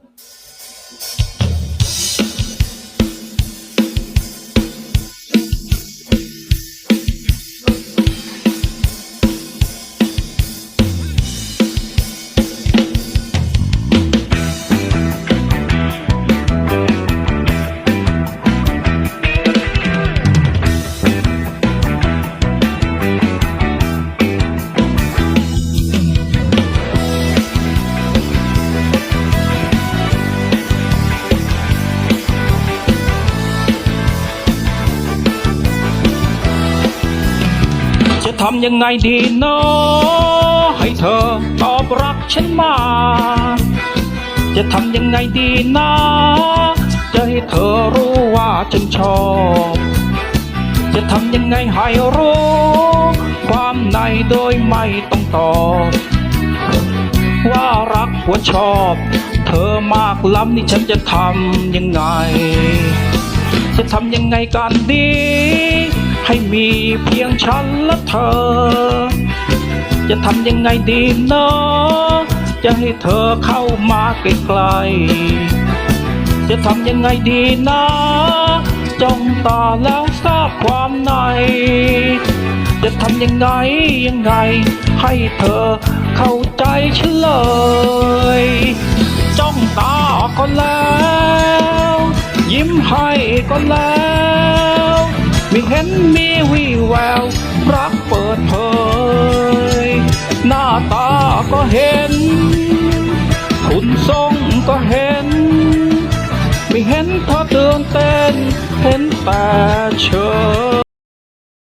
จะ ทำยังไงดีเนาะให้เธอตอบรักฉันมา จะทำยังไงดีนะจะให้เธอรู้ว่าฉันชอบ จะทำยังไงให้รู้ ความในโดยไม่ต้องตอบว่ารักว่าชอบ เธอมากล้ำนี่ฉันจะทำยังไง จะทำยังไงกันดี ให้มีเพียงฉันและเธอ จะทำยังไงดีเนาะจะให้เธอเข้ามาใกล้ๆจะทำยังไงดีนะจ้องตาแล้วทราบความใน จะทำยังไงยังไง ให้เธอเข้าใจฉันเลย จ้องตาก็แล้ว ยิ้มให้ก็แล้ว ไม่เห็นมีวี่แววรักเปิดเผย หน้าตาก็เห็น คุณทรงก็เห็น ไม่เห็นเธอตื่นเต้นเห็นแต่เฉย